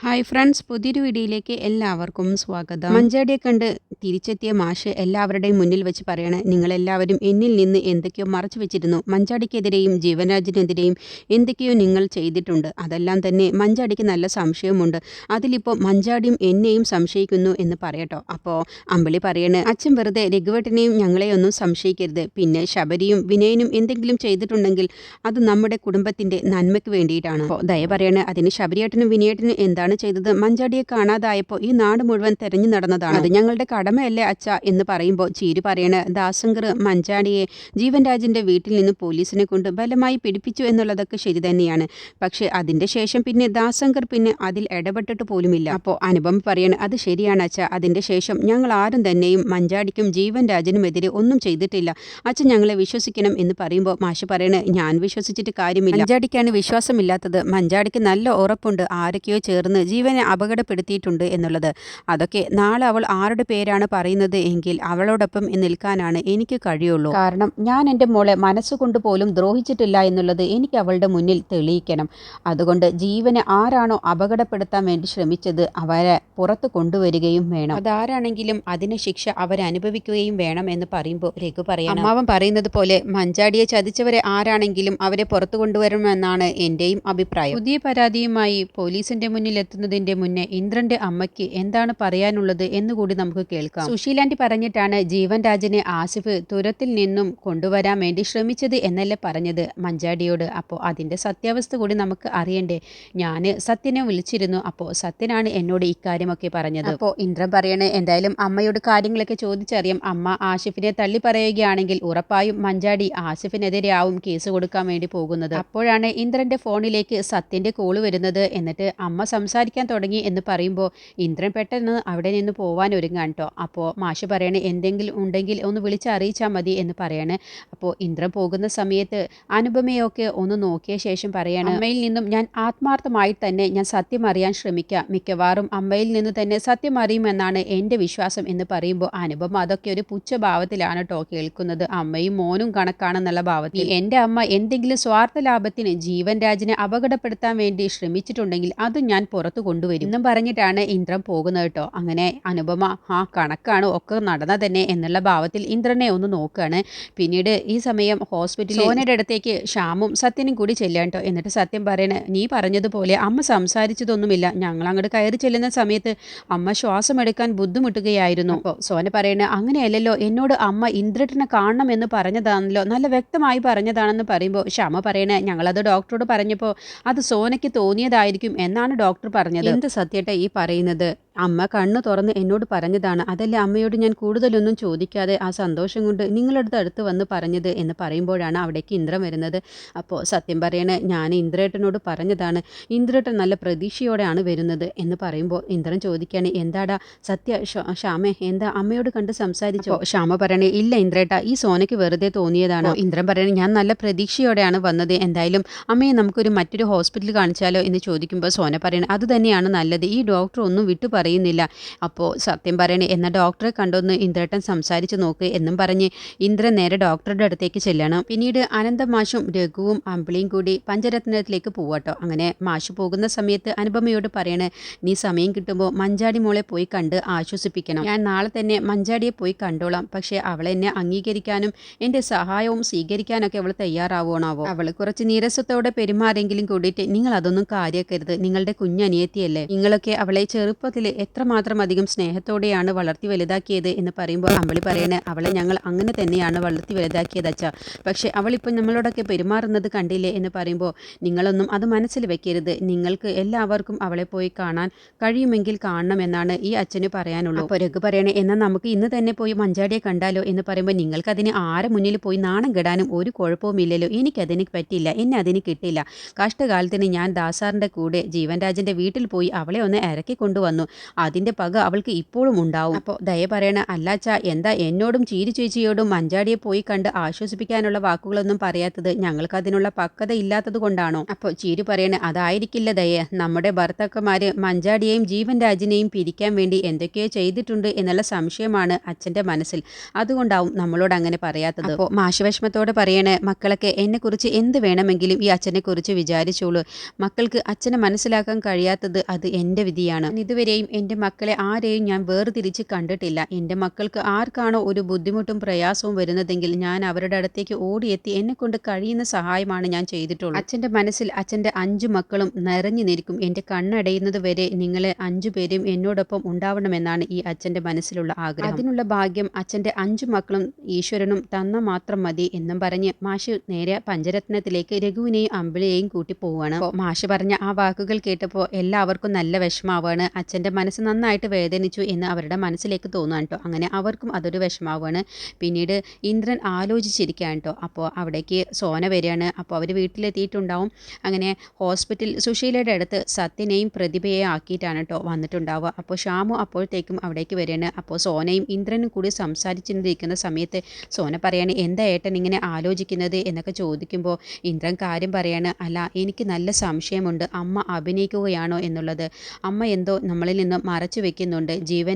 Hi friends പുതിയൊരു വീഡിയോയിലേക്ക് എല്ലാവർക്കും സ്വാഗതം. മഞ്ചാടിയെ കണ്ട് തിരിച്ചെത്തിയ മാഷ് എല്ലാവരുടെയും മുന്നിൽ വെച്ച് പറയണേ നിങ്ങളെല്ലാവരും എന്നിൽ നിന്ന് എന്തൊക്കെയോ മറച്ചു വെച്ചിരുന്നു. മഞ്ചാടിക്കെതിരെയും ജീവനാജിനെതിരെയും എന്തൊക്കെയോ നിങ്ങൾ ചെയ്തിട്ടുണ്ട്. അതെല്ലാം തന്നെ മഞ്ചാടിക്ക് നല്ല സംശയമുണ്ട്. അതിലിപ്പോൾ മഞ്ചാടിയും എന്നെയും സംശയിക്കുന്നു എന്ന് പറയട്ടോ. അപ്പോൾ അമ്പിളി പറയണേ അച്ഛൻ വെറുതെ രഘുവേട്ടനെയും ഞങ്ങളെയൊന്നും സംശയിക്കരുത്. പിന്നെ ശബരിയും വിനയനും എന്തെങ്കിലും ചെയ്തിട്ടുണ്ടെങ്കിൽ അത് നമ്മുടെ കുടുംബത്തിന്റെ നന്മയ്ക്ക് വേണ്ടിയിട്ടാണ്. അപ്പോൾ ദയ പറയണേ അതിന് ശബരിയേട്ടനും വിനയേട്ടനും എന്താണ് എന്താണ് ചെയ്തത്. മഞ്ചാടിയെ കാണാതായപ്പോൾ ഈ നാട് മുഴുവൻ തെരഞ്ഞു നടന്നതാണ്. അത് ഞങ്ങളുടെ കടമയല്ലേ അച്ഛ എന്ന് പറയുമ്പോൾ ചീരു പറയണ. ദാസങ്കർ മഞ്ചാടിയെ ജീവൻ രാജിന്റെ വീട്ടിൽ നിന്ന് പോലീസിനെ കൊണ്ട് ബലമായി പിടിപ്പിച്ചു എന്നുള്ളതൊക്കെ ശരി തന്നെയാണ്. പക്ഷേ അതിന്റെ ശേഷം പിന്നെ ദാസങ്കർ പിന്നെ അതിൽ ഇടപെട്ടിട്ട് പോലുമില്ല. അപ്പോൾ അനുപമ പറയണ അത് ശരിയാണ് അച്ഛ. അതിന്റെ ശേഷം ഞങ്ങൾ ആരും തന്നെയും മഞ്ചാടിക്കും ജീവൻ രാജനുമെതിരെ ഒന്നും ചെയ്തിട്ടില്ല. അച്ഛൻ ഞങ്ങളെ വിശ്വസിക്കണം എന്ന് പറയുമ്പോൾ മാഷ് പറയണ ഞാൻ വിശ്വസിച്ചിട്ട് കാര്യമില്ല. മഞ്ചാടിക്കാണ് വിശ്വാസമില്ലാത്തത്. മഞ്ചാടിക്ക് നല്ല ഉറപ്പുണ്ട്. ആരൊക്കെയോ ചേർന്ന് നിന്ന് ജീവനെ അപകടപ്പെടുത്തിയിട്ടുണ്ട് എന്നുള്ളത്. അതൊക്കെ നാളെ അവൾ ആരുടെ പേരാണ് പറയുന്നത് എങ്കിൽ അവളോടൊപ്പം നിൽക്കാനാണ് എനിക്ക് കഴിയുള്ളൂ. കാരണം ഞാൻ എന്റെ മോളെ മനസ്സുകൊണ്ട് പോലും ദ്രോഹിച്ചിട്ടില്ല എന്നുള്ളത് എനിക്ക് അവളുടെ മുന്നിൽ തെളിയിക്കണം. അതുകൊണ്ട് ജീവനെ ആരാണോ അപകടപ്പെടുത്താൻ വേണ്ടി ശ്രമിച്ചത് അവരെ പുറത്ത് കൊണ്ടുവരികയും വേണം. അതാരാണെങ്കിലും അതിന് ശിക്ഷ അവരനുഭവിക്കുകയും വേണം എന്ന് പറയുമ്പോൾ രഘു പറയാം അമ്മാവൻ പറയുന്നത് പോലെ മഞ്ചാടിയെ ചതിച്ചവരെ ആരാണെങ്കിലും അവരെ പുറത്തു കൊണ്ടുവരണമെന്നാണ് എന്റെയും അഭിപ്രായം. പുതിയ പരാതിയുമായി പോലീസിന്റെ മുന്നിൽ എത്തുന്നതിന്റെ മുന്നേ ഇന്ദ്രന്റെ അമ്മയ്ക്ക് എന്താണ് പറയാനുള്ളത് എന്നുകൂടി നമുക്ക് കേൾക്കാം. സുശീലാന്റി പറഞ്ഞിട്ടാണ് ജീവൻ രാജനെ ആസിഫ് തുരത്തിൽ നിന്നും കൊണ്ടുവരാൻ വേണ്ടി ശ്രമിച്ചത് എന്നല്ലേ പറഞ്ഞത് മഞ്ചാടിയോട്. അപ്പോൾ അതിന്റെ സത്യാവസ്ഥ കൂടി നമുക്ക് അറിയണ്ടേ? ഞാൻ സത്യനെ വിളിച്ചിരുന്നു. അപ്പോൾ സത്യനാണ് എന്നോട് ഇക്കാര്യമൊക്കെ പറഞ്ഞത്. അപ്പോൾ ഇന്ദ്രൻ പറയണേ എന്തായാലും അമ്മയോട് കാര്യങ്ങളൊക്കെ ചോദിച്ചറിയാം. അമ്മ ആസിഫിനെ തള്ളി പറയുകയാണെങ്കിൽ ഉറപ്പായും മഞ്ചാടി ആസിഫിനെതിരെയാവും കേസ് കൊടുക്കാൻ വേണ്ടി പോകുന്നത്. അപ്പോഴാണ് ഇന്ദ്രന്റെ ഫോണിലേക്ക് സത്യന്റെ കോൾ വരുന്നത്. എന്നിട്ട് അമ്മ സംസാരിക്കാൻ തുടങ്ങി എന്ന് പറയുമ്പോൾ ഇന്ദ്രൻ പെട്ടെന്ന് അവിടെ നിന്ന് പോവാൻ ഒരുങ്ങാൻ കേട്ടോ അപ്പോൾ മാഷ് പറയണേ എന്തെങ്കിലും ഉണ്ടെങ്കിൽ ഒന്ന് വിളിച്ചറിയിച്ചാൽ മതി എന്ന് പറയാണ്. അപ്പോൾ ഇന്ദ്രൻ പോകുന്ന സമയത്ത് അനുപമയൊക്കെ ഒന്ന് നോക്കിയ ശേഷം പറയാണ് അമ്മയിൽ നിന്നും ഞാൻ ആത്മാർത്ഥമായി തന്നെ ഞാൻ സത്യം അറിയാൻ ശ്രമിക്കാം. മിക്കവാറും അമ്മയിൽ നിന്ന് തന്നെ സത്യം അറിയുമെന്നാണ് എന്റെ വിശ്വാസം എന്ന് പറയുമ്പോൾ അനുപമ അതൊക്കെ ഒരു പുച്ഛഭാവത്തിലാണ് കേട്ടോ കേൾക്കുന്നത്. അമ്മയും മോനും കണക്കാണെന്നുള്ള ഭാവത്തിൽ. എന്റെ അമ്മ എന്തെങ്കിലും സ്വാർത്ഥ ലാഭത്തിന് ജീവൻ രാജിനെ അപകടപ്പെടുത്താൻ വേണ്ടി ശ്രമിച്ചിട്ടുണ്ടെങ്കിൽ അതും ഞാൻ പുറത്തു കൊണ്ടുവരും. എന്നും പറഞ്ഞിട്ടാണ് ഇന്ദ്രൻ പോകുന്നത് കേട്ടോ. അങ്ങനെ അനുപമ ആ കണക്കാണ് ഒക്കെ നടന്ന തന്നെ എന്നുള്ള ഭാവത്തിൽ ഇന്ദ്രനെ ഒന്ന് നോക്കുകയാണ് പിന്നീട് ഈ സമയം ഹോസ്പിറ്റലിൽ സോനയുടെ അടുത്തേക്ക് ശ്യാമും സത്യനും കൂടി ചെല്ലുക കേട്ടോ. എന്നിട്ട് സത്യം പറയണേ നീ പറഞ്ഞതുപോലെ അമ്മ സംസാരിച്ചതൊന്നുമില്ല. ഞങ്ങൾ അങ്ങോട്ട് കയറി ചെല്ലുന്ന സമയത്ത് അമ്മ ശ്വാസം എടുക്കാൻ ബുദ്ധിമുട്ടുകയായിരുന്നു. അപ്പോൾ സോന പറയണ അങ്ങനെയല്ലല്ലോ. എന്നോട് അമ്മ ഇന്ദ്രനെ കാണണം എന്ന് പറഞ്ഞതാണല്ലോ. നല്ല വ്യക്തമായി പറഞ്ഞതാണെന്ന് പറയുമ്പോൾ ശ്യാമ പറയണേ ഞങ്ങളത് ഡോക്ടറോട് പറഞ്ഞപ്പോൾ അത് സോനയ്ക്ക് തോന്നിയതായിരിക്കും. എന്നാണ് ഡോക്ടർ പറഞ്ഞത് എന്ത് സത്യട്ടെ ഈ പറയുന്നത്? അമ്മ കണ്ണു തുറന്ന് എന്നോട് പറഞ്ഞതാണ്. അതല്ലേ അമ്മയോട് ഞാൻ കൂടുതലൊന്നും ചോദിക്കാതെ ആ സന്തോഷം കൊണ്ട് നിങ്ങളടുത്ത് അടുത്ത് വന്ന് പറഞ്ഞത് എന്ന് പറയുമ്പോഴാണ് അവിടേക്ക് ഇന്ദ്രൻ വരുന്നത്. അപ്പോൾ സത്യം പറയണേ ഞാൻ ഇന്ദ്രേട്ടനോട് പറഞ്ഞതാണ്. ഇന്ദ്രേട്ടൻ നല്ല പ്രതീക്ഷയോടെയാണ് വരുന്നത് എന്ന് പറയുമ്പോൾ ഇന്ദ്രൻ ചോദിക്കുകയാണ് എന്താടാ സത്യ ശ്യാമേ എന്താ അമ്മയോട് കണ്ട് സംസാരിച്ചോ? ശ്യാമ പറയണേ ഇല്ല ഇന്ദ്രേട്ട ഈ സോനയ്ക്ക് വെറുതെ തോന്നിയതാണോ? ഇന്ദ്രൻ പറയണേ ഞാൻ നല്ല പ്രതീക്ഷയോടെയാണ് വന്നത്. എന്തായാലും അമ്മയെ നമുക്കൊരു മറ്റൊരു ഹോസ്പിറ്റലിൽ കാണിച്ചാലോ? എന്ന് ചോദിക്കുമ്പോൾ സോന പറയണേ അത് തന്നെയാണ് നല്ലത്. ഈ ഡോക്ടർ ഒന്നും വിട്ടു പറയുന്നില്ല. അപ്പോൾ സത്യം പറയണേ എന്നാൽ ഡോക്ടറെ കണ്ടൊന്ന് ഇന്ദ്രേട്ടൻ സംസാരിച്ച് നോക്ക് എന്നും പറഞ്ഞ് ഇന്ദ്രൻ നേരെ ഡോക്ടറുടെ അടുത്തേക്ക് ചെല്ലണം. പിന്നീട് അനന്തമാഷും രഘുവും അമ്പിളിയും കൂടി പഞ്ചരത്നത്തിലേക്ക് പോവാട്ടോ. അങ്ങനെ മാഷ് പോകുന്ന സമയത്ത് അനുപമയോട് പറയണേ നീ സമയം കിട്ടുമ്പോൾ മഞ്ചാടി മോളെ പോയി കണ്ട് ആശ്വസിപ്പിക്കണം. ഞാൻ നാളെ തന്നെ മഞ്ചാടിയെ പോയി കണ്ടോളാം. പക്ഷേ അവളെ എന്നെ അംഗീകരിക്കാനും എന്റെ സഹായവും സ്വീകരിക്കാനൊക്കെ അവൾ തയ്യാറാവണാവോ അവൾ കുറച്ച് നീരസത്തോടെ പെരുമാറെങ്കിലും കൂടിയിട്ട് നിങ്ങൾ അതൊന്നും കാര്യക്കരുത്. നിങ്ങളുടെ കുഞ്ഞനിയത്തിയല്ലേ. നിങ്ങളൊക്കെ അവളെ ചെറുപ്പത്തിൽ എത്രമാത്രം അധികം സ്നേഹത്തോടെയാണ് വളർത്തി വലുതാക്കിയത് എന്ന് പറയുമ്പോൾ അമ്പളി പറയണേ അവളെ ഞങ്ങൾ അങ്ങനെ തന്നെയാണ് വളർത്തി വലുതാക്കിയത് അച്ഛ. പക്ഷേ അവളിപ്പോൾ നമ്മളോടൊക്കെ പെരുമാറുന്നത് കണ്ടില്ലേ? എന്ന് പറയുമ്പോൾ നിങ്ങളൊന്നും അത് മനസ്സിൽ വെക്കരുത്. നിങ്ങൾക്ക് എല്ലാവർക്കും അവളെ പോയി കാണാൻ കഴിയുമെങ്കിൽ കാണണം എന്നാണ് ഈ അച്ഛന് പറയാനുള്ളൂ. അപ്പോൾ രഘു പറയണേ എന്നാൽ നമുക്ക് ഇന്ന് തന്നെ പോയി മഞ്ചാടിയെ കണ്ടാലോ? എന്ന് പറയുമ്പോൾ നിങ്ങൾക്കതിന് ആരെ മുന്നിൽ പോയി നാണം കെടാനും ഒരു കുഴപ്പവും ഇല്ലല്ലോ. എനിക്കതിന് പറ്റില്ല. എന്നെ അതിന് കിട്ടില്ല. കഷ്ടകാലത്തിന് ഞാൻ ദാസാറിന്റെ കൂടെ ജീവൻരാജന്റെ വീട്ടിൽ പോയി അവളെ ഒന്ന് ഇറക്കി കൊണ്ടുവന്നു. അതിന്റെ പക അവൾക്ക് ഇപ്പോഴും ഉണ്ടാവും. അപ്പോൾ ദയ പറയണ അല്ലാച്ച എന്താ എന്നോടും ചീരി ചേച്ചിയോടും മഞ്ചാടിയെ പോയി കണ്ട് ആശ്വസിപ്പിക്കാനുള്ള വാക്കുകളൊന്നും പറയാത്തത് ഞങ്ങൾക്ക് അതിനുള്ള പക്വത ഇല്ലാത്തത് കൊണ്ടാണോ? അപ്പോൾ ചീരി പറയണ അതായിരിക്കില്ല ദയ. നമ്മുടെ ഭർത്താക്കന്മാര് മഞ്ചാടിയെയും ജീവൻ രാജിനെയും പിരിക്കാൻ വേണ്ടി എന്തൊക്കെയോ ചെയ്തിട്ടുണ്ട് എന്നുള്ള സംശയമാണ് അച്ഛന്റെ മനസ്സിൽ. അതുകൊണ്ടാവും നമ്മളോട് അങ്ങനെ പറയാത്തത്. അപ്പോൾ മാഷവിഷമത്തോടെ പറയണേ മക്കളൊക്കെ എന്നെക്കുറിച്ച് എന്ത് വേണമെങ്കിലും ഈ അച്ഛനെക്കുറിച്ച് വിചാരിച്ചോളൂ. മക്കൾക്ക് അച്ഛനെ മനസ്സിലാക്കാൻ കഴിയാത്തത് അത് എന്റെ വിധിയാണ്. ഇതുവരെയും എന്റെ മക്കളെ ആരെയും ഞാൻ വേർതിരിച്ച് കണ്ടിട്ടില്ല. എന്റെ മക്കൾക്ക് ആർക്കാണോ ഒരു ബുദ്ധിമുട്ടും പ്രയാസവും വരുന്നതെങ്കിൽ ഞാൻ അവരുടെ അടുത്തേക്ക് ഓടിയെത്തി എന്നെക്കൊണ്ട് കഴിയുന്ന സഹായമാണ് ഞാൻ ചെയ്തിട്ടുള്ളത്. അച്ഛന്റെ മനസ്സിൽ അച്ഛന്റെ അഞ്ചു മക്കളും നിറഞ്ഞു നിൽക്കും. എന്റെ കണ്ണടയുന്നത് വരെ നിങ്ങളെ അഞ്ചു പേരും എന്നോടൊപ്പം ഉണ്ടാവണമെന്നാണ് ഈ അച്ഛന്റെ മനസ്സിലുള്ള ആഗ്രഹം. അതിനുള്ള ഭാഗ്യം അച്ഛന്റെ അഞ്ചു മക്കളും ഈശ്വരനും തന്ന മാത്രം മതി എന്നും പറഞ്ഞ് മാഷ് നേരെ പഞ്ചരത്നത്തിലേക്ക് രഘുവിനെയും അമ്പിളിയെയും കൂട്ടി പോവുകയാണ് മാഷ് പറഞ്ഞ ആ വാക്കുകൾ കേട്ടപ്പോൾ എല്ലാവർക്കും നല്ല വിഷമാവാണ് അച്ഛന്റെ മനസ്സ് നന്നായിട്ട് വേദനിച്ചു എന്ന് അവരുടെ മനസ്സിലേക്ക് തോന്നുകയാണ് കേട്ടോ. അങ്ങനെ അവർക്കും അതൊരു വിഷമാവാണ് പിന്നീട് ഇന്ദ്രൻ ആലോചിച്ചിരിക്കുകയാണ് കേട്ടോ. അപ്പോൾ അവിടേക്ക് സോന വരികയാണ്. അപ്പോൾ അവർ വീട്ടിലെത്തിയിട്ടുണ്ടാവും. അങ്ങനെ ഹോസ്പിറ്റൽ സുശീലയുടെ അടുത്ത് സത്യനെയും പ്രതിഭയെ ആക്കിയിട്ടാണ് കേട്ടോ വന്നിട്ടുണ്ടാവുക. അപ്പോൾ ഷാമു അപ്പോഴത്തേക്കും അവിടേക്ക് വരികയാണ്. അപ്പോൾ സോനയും ഇന്ദ്രനും കൂടി സംസാരിച്ചിരിക്കുന്ന സമയത്ത് സോന പറയാണ് എന്താ ഏട്ടൻ ഇങ്ങനെ ആലോചിക്കുന്നത്? എന്നൊക്കെ ചോദിക്കുമ്പോൾ ഇന്ദ്രൻ കാര്യം പറയാണ് അല്ല എനിക്ക് നല്ല സംശയമുണ്ട്. അമ്മ അഭിനയിക്കുകയാണോ എന്നുള്ളത്? അമ്മ എന്തോ നമ്മളിൽ നിന്ന് മറച്ചു വെക്കുന്നുണ്ട്. ജീവൻ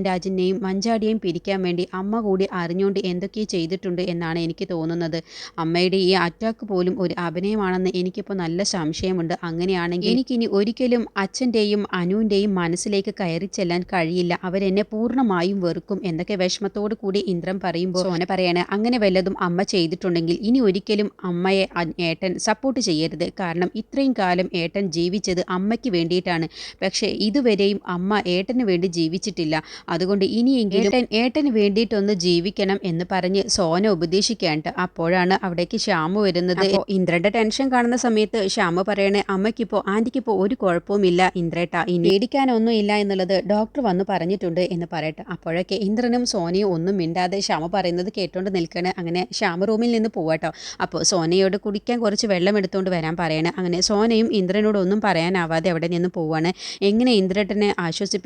മഞ്ചാടിയെയും പിരിക്കാൻ വേണ്ടി അമ്മ കൂടി അറിഞ്ഞുകൊണ്ട് എന്തൊക്കെ ചെയ്തിട്ടുണ്ട് എന്നാണ് എനിക്ക് തോന്നുന്നത്. അമ്മയുടെ ഈ അറ്റാക്ക് പോലും ഒരു അഭിനയമാണെന്ന് എനിക്കിപ്പോൾ നല്ല സംശയമുണ്ട്. അങ്ങനെയാണെങ്കിൽ എനിക്കിനി ഒരിക്കലും അച്ഛന്റെയും അനുവിന്റെയും മനസ്സിലേക്ക് കയറി ചെല്ലാൻ കഴിയില്ല. അവരെന്നെ പൂർണമായും വെറുക്കും എന്നൊക്കെ വിഷമത്തോടു കൂടി ഇന്ദ്രൻ പറയുമ്പോൾ സോന പറയാണ് അങ്ങനെ വല്ലതും അമ്മ ചെയ്തിട്ടുണ്ടെങ്കിൽ ഇനി ഒരിക്കലും അമ്മയെ ഏട്ടൻ സപ്പോർട്ട് ചെയ്യരുത്. കാരണം ഇത്രയും കാലം ഏട്ടൻ ജീവിച്ചത് അമ്മയ്ക്ക് വേണ്ടിയിട്ടാണ്. പക്ഷേ ഇതുവരെയും അമ്മ ഏട്ടന് വേണ്ടി ജീവിച്ചിട്ടില്ല. അതുകൊണ്ട് ഇനിയെങ്കിലും ഏട്ടൻ ഏട്ടന് വേണ്ടിയിട്ടൊന്ന് ജീവിക്കണം എന്ന് പറഞ്ഞ് സോന ഉപദേശിക്കാണ്ട് അപ്പോഴാണ് അവിടേക്ക് ശ്യാമു വരുന്നത്. ഇന്ദ്രന്റെ ടെൻഷൻ കാണുന്ന സമയത്ത് ശ്യാമു പറയണേ അമ്മയ്ക്കിപ്പോ ആന്റിക്കിപ്പോ ഒരു കുഴപ്പവുമില്ല ഇന്ദ്രേട്ട. ഇനി പേടിക്കാനൊന്നും ഇല്ല എന്നുള്ളത് ഡോക്ടർ വന്ന് പറഞ്ഞിട്ടുണ്ട് എന്ന് പറയട്ടെ. അപ്പോഴൊക്കെ ഇന്ദ്രനും സോനയും ഒന്നും മിണ്ടാതെ ശ്യാമ പറയുന്നത് കേട്ടോണ്ട് നിൽക്കണേ. അങ്ങനെ ശ്യാമ റൂമിൽ നിന്ന് പോവാട്ടോ അപ്പോൾ സോനയോട് കുടിക്കാൻ കുറച്ച് വെള്ളം എടുത്തുകൊണ്ട് വരാൻ പറയണേ. അങ്ങനെ സോനയും ഇന്ദ്രനോടൊന്നും പറയാനാവാതെ അവിടെ നിന്ന് പോവാണ്. എങ്ങനെ ഇന്ദ്രട്ടനെ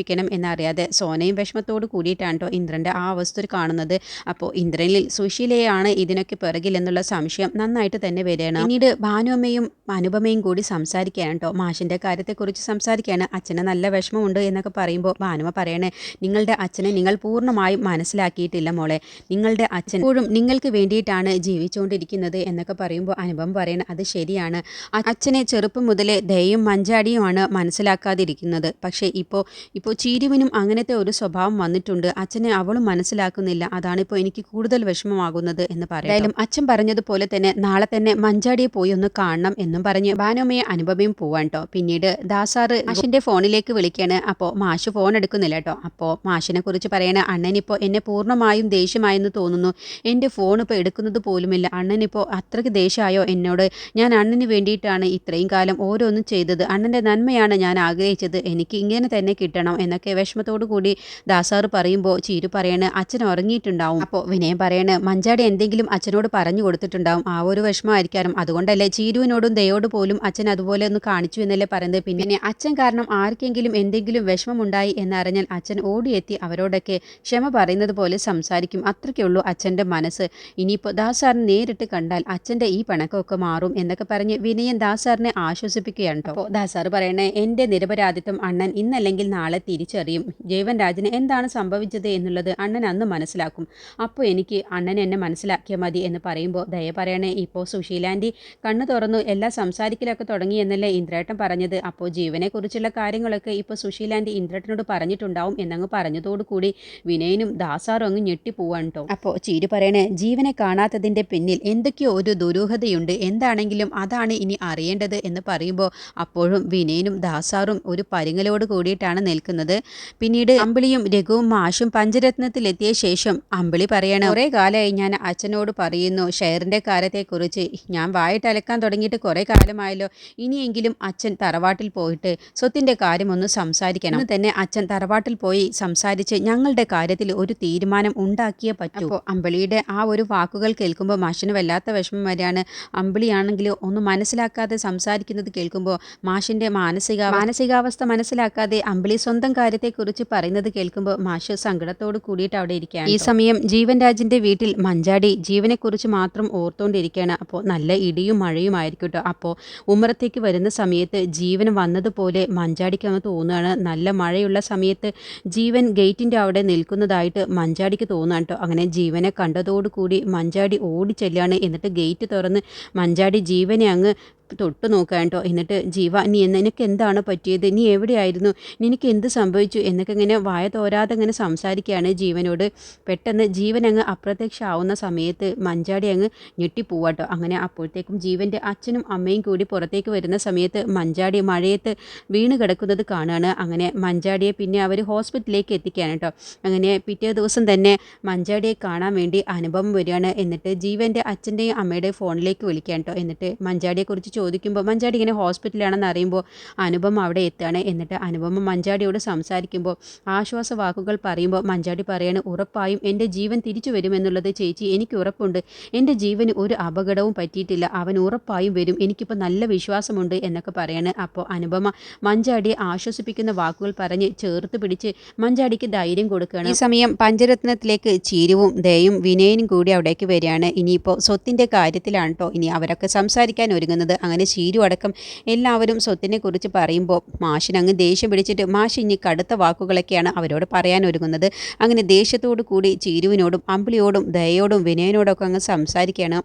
ആശ്വസിപ്പിക്കണം എന്നറിയാതെ സോനയും വിഷമത്തോട് കൂടിയിട്ടാണ് കേട്ടോ ഇന്ദ്രന്റെ ആ അവസ്ഥ കാണുന്നത്. അപ്പോൾ ഇന്ദ്രനിൽ സുശീലയാണ് ഇതിനൊക്കെ പിറകിൽ എന്നുള്ള സംശയം നന്നായിട്ട് തന്നെ വരികയാണ്. പിന്നീട് ഭാനുമ്മയും അനുപമയും കൂടി സംസാരിക്കുകയാണ് കേട്ടോ മാഷിന്റെ കാര്യത്തെക്കുറിച്ച് സംസാരിക്കുകയാണ്. അച്ഛന് നല്ല വിഷമമുണ്ട് എന്നൊക്കെ പറയുമ്പോൾ ഭാനുമ പറയണേ നിങ്ങളുടെ അച്ഛനെ നിങ്ങൾ പൂർണമായും മനസ്സിലാക്കിയിട്ടില്ല മോളെ. നിങ്ങളുടെ അച്ഛൻ എപ്പോഴും നിങ്ങൾക്ക് വേണ്ടിയിട്ടാണ് ജീവിച്ചുകൊണ്ടിരിക്കുന്നത് എന്നൊക്കെ പറയുമ്പോൾ അനുപം പറയണേ അത് ശരിയാണ്. അച്ഛനെ ചെറുപ്പം മുതലേ ദയയും മഞ്ചാടിയുമാണ് മനസ്സിലാക്കാതിരിക്കുന്നത്. പക്ഷേ ഇപ്പോൾ ഇപ്പോൾ ചീരുവിനും അങ്ങനത്തെ ഒരു സ്വഭാവം വന്നിട്ടുണ്ട്. അച്ഛനെ അവളും മനസ്സിലാക്കുന്നില്ല. അതാണിപ്പോൾ എനിക്ക് കൂടുതൽ വിഷമമാകുന്നത് എന്ന് പറയാം അച്ഛൻ പറഞ്ഞതുപോലെ തന്നെ നാളെ തന്നെ മഞ്ചാടിയെ പോയി ഒന്ന് കാണണം എന്നും പറഞ്ഞ് ബാനോമയെ അനുപമയും പോവാൻ കേട്ടോ. പിന്നീട് ദാസാർ മാഷിന്റെ ഫോണിലേക്ക് വിളിക്കാണ് അപ്പോൾ മാഷ് ഫോൺ എടുക്കുന്നില്ല കേട്ടോ. അപ്പോൾ മാഷിനെ കുറിച്ച് പറയണ അണ്ണനിപ്പോൾ എന്നെ പൂർണമായും ദേഷ്യമായെന്ന് തോന്നുന്നു. എന്റെ ഫോൺ ഇപ്പോൾ എടുക്കുന്നത് പോലുമില്ല. അണ്ണനിപ്പോൾ അത്രയ്ക്ക് ദേഷ്യമായോ എന്നോട്? ഞാൻ അണ്ണന് വേണ്ടിയിട്ടാണ് ഇത്രയും കാലം ഓരോന്നും ചെയ്തത്. അണ്ണന്റെ നന്മയാണ് ഞാൻ ആഗ്രഹിച്ചത്. എനിക്ക് ഇങ്ങനെ തന്നെ കിട്ടണം എന്നൊക്കെ വിഷമത്തോടു കൂടി ദാസാറ് പറയുമ്പോൾ ചീരു പറയണ് അച്ഛൻ ഉറങ്ങിയിട്ടുണ്ടാവും. അപ്പോൾ വിനയം പറയണ് മഞ്ചാടി എന്തെങ്കിലും അച്ഛനോട് പറഞ്ഞു കൊടുത്തിട്ടുണ്ടാവും. ആ ഒരു വിഷമമായിരിക്കാനും. അതുകൊണ്ടല്ലേ ചീരുവിനോടും ദയോട് പോലും അച്ഛൻ അതുപോലെ ഒന്ന് കാണിച്ചു എന്നല്ലേ പറയുന്നത്. പിന്നെ അച്ഛൻ കാരണം ആർക്കെങ്കിലും എന്തെങ്കിലും വിഷമമുണ്ടായി എന്നറിഞ്ഞാൽ അച്ഛൻ ഓടിയെത്തി അവരോടൊക്കെ ക്ഷമ പറയുന്നത് പോലെ സംസാരിക്കും. അത്രയ്ക്കുള്ളൂ അച്ഛന്റെ മനസ്സ്. ഇനിയിപ്പോൾ ദാസാറിനെ നേരിട്ട് കണ്ടാൽ അച്ഛന്റെ ഈ പണക്കമൊക്കെ മാറും എന്നൊക്കെ പറഞ്ഞ് വിനയൻ ദാസാറിനെ ആശ്വസിപ്പിക്കുകയാണ് കേട്ടോ അപ്പോൾ ദാസാർ പറയണേ എന്റെ നിരപരാധിത്വം അണ്ണൻ ഇന്നല്ലെങ്കിൽ നാളെ തിരിച്ചറിയും. ജൈവൻ രാജന് എന്താണ് സംഭവിച്ചത് എന്നുള്ളത് അണ്ണൻ അന്ന് മനസ്സിലാക്കും. അപ്പോൾ എനിക്ക് അണ്ണൻ എന്നെ മനസ്സിലാക്കിയാൽ മതി എന്ന് പറയുമ്പോൾ ദയ പറയണേ ഇപ്പോൾ സുശീലാന്റി കണ്ണു തുറന്നു എല്ലാം സംസാരിക്കലൊക്കെ തുടങ്ങി എന്നല്ലേ ഇന്ദ്രേട്ടൻ പറഞ്ഞത്. അപ്പോൾ ജീവനെക്കുറിച്ചുള്ള കാര്യങ്ങളൊക്കെ ഇപ്പോൾ സുശീലാന്റി ഇന്ദ്രേട്ടനോട് പറഞ്ഞിട്ടുണ്ടാവും എന്നങ്ങ് പറഞ്ഞതോടുകൂടി വിനയനും ദാസാറും അങ്ങ് ഞെട്ടിപ്പോവാണ് കേട്ടോ അപ്പോൾ ചീരി പറയണേ ജീവനെ കാണാത്തതിന്റെ പിന്നിൽ എന്തൊക്കെയോ ഒരു ദുരൂഹതയുണ്ട്. എന്താണെങ്കിലും അതാണ് ഇനി അറിയേണ്ടത് എന്ന് പറയുമ്പോൾ അപ്പോഴും വിനയനും ദാസാറും ഒരു പരിങ്ങലോട് കൂടിയിട്ടാണ് നിൽക്കുന്നത്. പിന്നീട് അമ്പിളിയും രഘുവും മാഷും പഞ്ചരത്നത്തിലെത്തിയ ശേഷം അമ്പിളി പറയണം കുറേ കാലമായി ഞാൻ അച്ഛനോട് പറയുന്നു ഷെയറിന്റെ കാര്യത്തെക്കുറിച്ച് ഞാൻ വായിട്ട് അലക്കാൻ തുടങ്ങിയിട്ട് കുറേ കാലമായല്ലോ. ഇനിയെങ്കിലും അച്ഛൻ തറവാട്ടിൽ പോയിട്ട് സ്വത്തിന്റെ കാര്യം ഒന്ന് സംസാരിക്കണം തന്നെ അച്ഛൻ തറവാട്ടിൽ പോയി സംസാരിച്ച് ഞങ്ങളുടെ കാര്യത്തിൽ ഒരു തീരുമാനം ഉണ്ടാക്കിയേ പറ്റൂ. അപ്പോൾ അമ്പിളിയുടെ ആ ഒരു വാക്കുകൾ കേൾക്കുമ്പോൾ മാഷിന് വല്ലാത്ത വിഷമം വരെയാണ് അമ്പിളിയാണെങ്കിൽ ഒന്ന് മനസ്സിലാക്കാതെ സംസാരിക്കുന്നത് കേൾക്കുമ്പോൾ മാഷിന്റെ മാനസിക മാനസികാവസ്ഥ മനസ്സിലാക്കാതെ അമ്പിളി സ്വന്തം കാര്യത്തെക്കുറിച്ച് പറയുന്നത് കേൾക്കുമ്പോൾ മാഷ് സങ്കടത്തോട് കൂടിയിട്ട് അവിടെ ഇരിക്കുകയാണ് ഈ സമയം ജീവൻ രാജിന്റെ വീട്ടിൽ മഞ്ചാടി ജീവനെക്കുറിച്ച് മാത്രം ഓർത്തുകൊണ്ടിരിക്കുകയാണ് അപ്പോൾ നല്ല ഇടിയും മഴയും ആയിരിക്കും കേട്ടോ. അപ്പോൾ ഉമ്മറത്തേക്ക് വരുന്ന സമയത്ത് ജീവൻ വന്നതുപോലെ മഞ്ചാടിക്ക് അങ്ങ് തോന്നുകയാണ്. നല്ല മഴയുള്ള സമയത്ത് ജീവൻ ഗേറ്റിന്റെ അവിടെ നിൽക്കുന്നതായിട്ട് മഞ്ചാടിക്ക് തോന്നുകയാണ് കേട്ടോ. അങ്ങനെ ജീവനെ കണ്ടതോടുകൂടി മഞ്ചാടി ഓടിച്ചെല്ലാണ് എന്നിട്ട് ഗേറ്റ് തുറന്ന് മഞ്ചാടി ജീവനെ അങ്ങ് തൊട്ട് നോക്കാൻ കേട്ടോ എന്നിട്ട് ജീവ നീ നിനക്ക് എന്താണ് പറ്റിയത്? നീ എവിടെയായിരുന്നു? നിനക്ക് എന്ത് സംഭവിച്ചു? എന്നൊക്കെ ഇങ്ങനെ വായ തോരാതെ ഇങ്ങനെ സംസാരിക്കുകയാണ് ജീവനോട്. പെട്ടെന്ന് ജീവൻ അങ്ങ് അപ്രത്യക്ഷമാവുന്ന സമയത്ത് മഞ്ചാടി അങ്ങ് ഞെട്ടിപ്പോവാട്ടോ. അങ്ങനെ അപ്പോഴത്തേക്കും ജീവന്റെ അച്ഛനും അമ്മയും കൂടി പുറത്തേക്ക് വരുന്ന സമയത്ത് മഞ്ചാടി മഴയത്ത് വീണ് കിടക്കുന്നത് കാണുകയാണ് അങ്ങനെ മഞ്ചാടിയെ പിന്നെ അവർ ഹോസ്പിറ്റലിലേക്ക് എത്തിക്കുകയാണ് കേട്ടോ. അങ്ങനെ പിറ്റേ ദിവസം തന്നെ മഞ്ചാടിയെ കാണാൻ വേണ്ടി അനുഭവം വരികയാണ്. എന്നിട്ട് ജീവന്റെ അച്ഛന്റെയും അമ്മയുടെയും ഫോണിലേക്ക് വിളിക്കുകയാണ് കേട്ടോ. എന്നിട്ട് മഞ്ചാടിയെക്കുറിച്ച് ചോദിക്കുമ്പോൾ മഞ്ചാടി ഇങ്ങനെ ഹോസ്പിറ്റലാണെന്ന് അറിയുമ്പോൾ അനുപമ അവിടെ എത്തുകയാണ്. എന്നിട്ട് അനുപമ മഞ്ചാടിയോട് സംസാരിക്കുമ്പോൾ ആശ്വാസ വാക്കുകൾ പറയുമ്പോൾ മഞ്ചാടി പറയാണ് ഉറപ്പായും എന്റെ ജീവൻ തിരിച്ചു വരുമെന്നുള്ളത് ചേച്ചി എനിക്ക് ഉറപ്പുണ്ട്. എന്റെ ജീവന് ഒരു അപകടവും പറ്റിയിട്ടില്ല. അവൻ ഉറപ്പായും വരും. എനിക്കിപ്പോൾ നല്ല വിശ്വാസമുണ്ട് എന്നൊക്കെ പറയാണ്. അപ്പോൾ അനുപമ മഞ്ചാടിയെ ആശ്വസിപ്പിക്കുന്ന വാക്കുകൾ പറഞ്ഞ് ചേർത്ത് പിടിച്ച് മഞ്ചാടിക്ക് ധൈര്യം കൊടുക്കുകയാണ്. ഈ സമയം പഞ്ചരത്നത്തിലേക്ക് ചീരുവും ദയും വിനയനും കൂടി അവിടേക്ക് വരികയാണ്. ഇനിയിപ്പോൾ സ്വത്തിന്റെ കാര്യത്തിലാണ് കേട്ടോ ഇനി അവരൊക്കെ സംസാരിക്കാൻ ഒരുങ്ങുന്നത്. അങ്ങനെ ശീരു അടക്കം എല്ലാവരും സ്വത്തിനെ കുറിച്ച് പറയുമ്പോൾ മാഷിനങ്ങ് ദേഷ്യം പിടിച്ചിട്ട് മാഷ് ഇനി കടുത്ത വാക്കുകളൊക്കെയാണ് അവരോട് പറയാൻ ഒരുങ്ങുന്നത്. അങ്ങനെ ദേഷ്യത്തോടു കൂടി ചീരുവിനോടും അമ്പിളിയോടും ദയയോടും വിനയനോടൊക്കെ അങ്ങ് സംസാരിക്കുകയാണ്.